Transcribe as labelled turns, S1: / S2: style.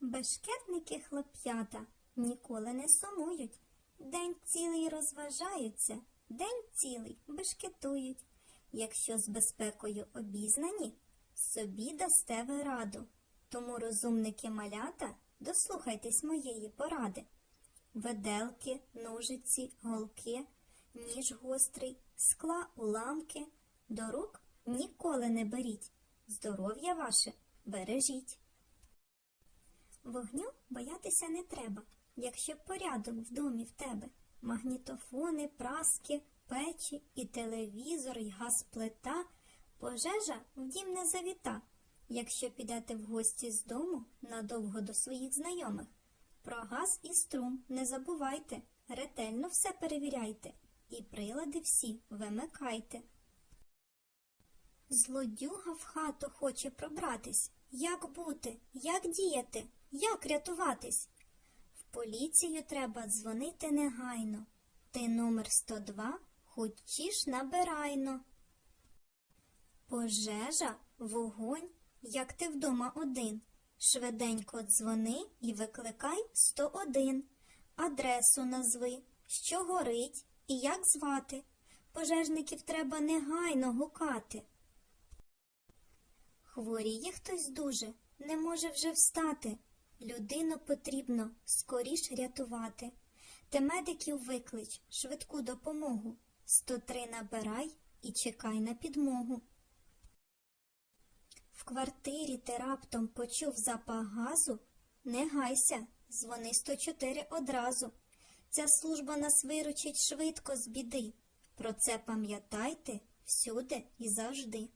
S1: Бешкетники хлоп'ята ніколи не сумують. День цілий розважаються, день цілий бешкетують. Якщо з безпекою обізнані, собі дасте ви раду. Тому, розумники малята, дослухайтесь моєї поради. Веделки, ножиці, голки, ніж гострий, скла, уламки. До рук ніколи не беріть. Здоров'я ваше бережіть. Вогню боятися не треба, якщо порядок в домі в тебе. Магнітофони, праски, печі, і телевізор, і газплита. Пожежа в дім не завіта, якщо підете в гості з дому надовго до своїх знайомих. Про газ і струм не забувайте, ретельно все перевіряйте і прилади всі вимикайте. Злодюга в хату хоче пробратись. Як бути, як діяти, як рятуватись? В поліцію треба дзвонити негайно. Ти номер 102 хочеш набирайно. Пожежа, вогонь, як ти вдома один. Швиденько дзвони і викликай 101. Адресу назви, що горить і як звати. Пожежників треба негайно гукати. Хворіє хтось дуже, не може вже встати. Людину потрібно скоріш рятувати. Ти медиків виклич, швидку допомогу. 103 набирай і чекай на підмогу. В квартирі ти раптом почув запах газу? Не гайся, дзвони 104 одразу. Ця служба нас виручить швидко з біди. Про це пам'ятайте всюди і завжди.